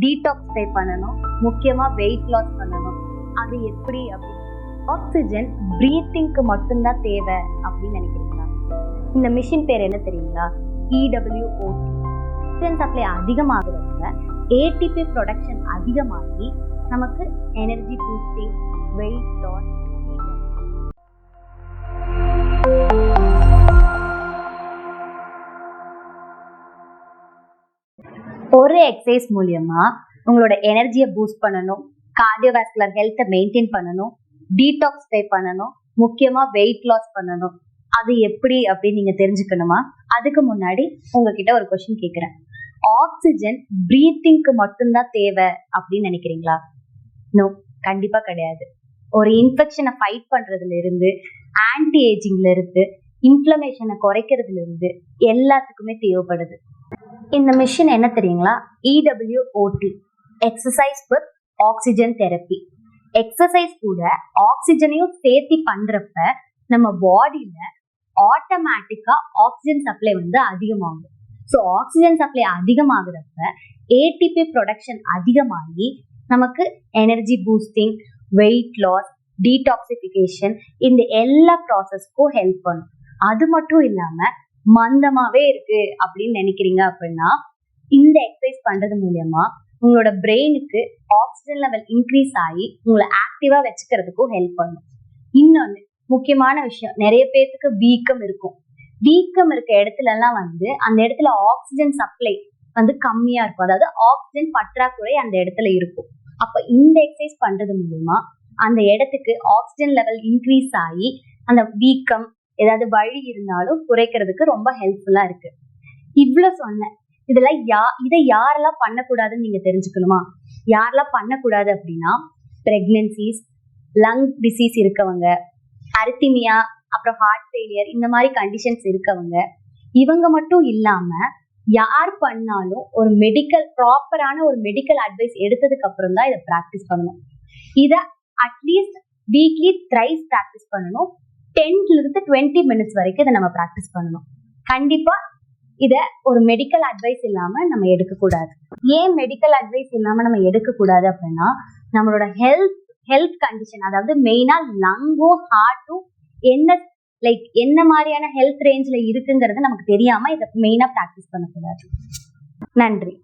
டீடாக்ஸை பண்ணணும். முக்கியமா weight loss பண்ணணும். அது எப்படி அப்படின்னு? ஆக்சிஜன் ப்ரீத்திங்க்கு மட்டும்தான் தேவை அப்படின்னு நினைக்கிறீங்களா? இந்த மிஷின் பேர் என்ன தெரியுங்களா? இடபிள்யூஓடி ஆக்சிஜன் சப்ளை அதிகமாகிறதுல ஏடிபி ப்ரொடக்ஷன் அதிகமாகி நமக்கு எனர்ஜி பூஸ்டிங் வெயிட் லாஸ் ஒரு எக்ஸசைஸ் மூலியமா உங்களோட எனர்ஜியை பூஸ்ட் பண்ணணும். கார்டியோவாஸ்குலர் ஹெல்த்தை மெயின்டைன் பண்ணணும். டீடாக்ஸ் பே பண்ணணும். முக்கியமா வெயிட் லாஸ் பண்ணணும். அது எப்படி அப்படின்னு நீங்க தெரிஞ்சுக்கணுமா? அதுக்கு முன்னாடி உங்ககிட்ட ஒரு கொஸ்டின் கேட்குறேன் ஆக்சிஜன் ப்ரீத்திங்க்கு மட்டும்தான் தேவை அப்படின்னு நினைக்கிறீங்களா? நோ கண்டிப்பா கிடையாது. ஒரு இன்ஃபெக்ஷனை ஃபைட் பண்றதுல இருந்து ஆன்டி ஏஜிங்ல இருந்து இன்ஃப்ளமேஷனை குறைக்கிறதுல இருந்து எல்லாத்துக்குமே தேவைப்படுது. இந்த மிஷின் என்ன தெரியுங்களா? EWOT exercise with oxygen therapy exercise கூட ஆக்சிஜனையும் சேர்த்து பண்றப்ப நம்ம பாடியில ஆட்டோமேட்டிக்கா ஆக்சிஜன் சப்ளை வந்து அதிகமாகும். ஸோ ஆக்சிஜன் சப்ளை அதிகமாகிறப்ப ஏடிபி ப்ரொடக்ஷன் அதிகமாகி நமக்கு energy boosting weight loss detoxification இந்த எல்லா ப்ராசஸ்க்கும் ஹெல்ப் பண்ணும். அது மட்டும் இல்லாம மந்தமாவே இருக்கு அப்படின்னு நினைக்கிறீங்க அப்படின்னா இந்த எக்ஸசைஸ் பண்றது மூலியமா உங்களோட பிரெயினுக்கு ஆக்சிஜன் லெவல் இன்க்ரீஸ் ஆகி உங்களை ஆக்டிவா வச்சுக்கிறதுக்கும் ஹெல்ப் பண்ணும். இன்னொன்னு முக்கியமான விஷயம் நிறைய பேர்த்துக்கு வீக்கம் இருக்கும். வீக்கம் இருக்க இடத்துல எல்லாம் வந்து அந்த இடத்துல ஆக்சிஜன் சப்ளை வந்து கம்மியா இருக்கும். அதாவது ஆக்சிஜன் பற்றாக்குறை அந்த இடத்துல இருக்கும். அப்ப இந்த எக்ஸசைஸ் பண்றது மூலியமா அந்த இடத்துக்கு ஆக்சிஜன் லெவல் இன்க்ரீஸ் ஆகி அந்த வீக்கம் ஏதாவது வழி இருந்தாலும் குறைக்கிறதுக்கு ரொம்ப ஹெல்ப்ஃபுல்லா இருக்கு. இவ்வளவு சொன்னேன். இதுல யா இதை யாரெல்லாம் பண்ணக்கூடாதுன்னு நீங்க தெரிஞ்சுக்கணுமா? யாரெல்லாம் பண்ணக்கூடாது அப்படின்னா பிரெக்னன்சிஸ் லங் டிசீஸ் இருக்கவங்க அரித்திமியா அப்புறம் ஹார்ட் ஃபெயிலியர் இந்த மாதிரி கண்டிஷன்ஸ் இருக்கவங்க இவங்க மட்டும் இல்லாம யார் பண்ணாலும் ஒரு மெடிக்கல் ப்ராப்பரான ஒரு மெடிக்கல் அட்வைஸ் எடுத்ததுக்கு அப்புறம் தான் இதை ப்ராக்டிஸ் பண்ணணும். இதை அட்லீஸ்ட் வீக்லி த்ரைஸ் ப்ராக்டிஸ் பண்ணணும். டென்ல இருந்து டுவெண்ட்டி மினிட்ஸ் வரைக்கும் இதை நம்ம ப்ராக்டிஸ் பண்ணணும். கண்டிப்பா இத ஒரு மெடிக்கல் அட்வைஸ் இல்லாம நம்ம எடுக்கக்கூடாது. ஏன் மெடிக்கல் அட்வைஸ் இல்லாம நம்ம எடுக்கக்கூடாது அப்படின்னா நம்மளோட ஹெல்த் ஹெல்த் கண்டிஷன் அதாவது மெயினா லங்கும் ஹார்ட்டும் என்ன லைக் என்ன மாதிரியான ஹெல்த் ரேஞ்சில் இருக்குங்கிறது நமக்கு தெரியாம இதை மெயினா ப்ராக்டிஸ் பண்ணக்கூடாது. நன்றி.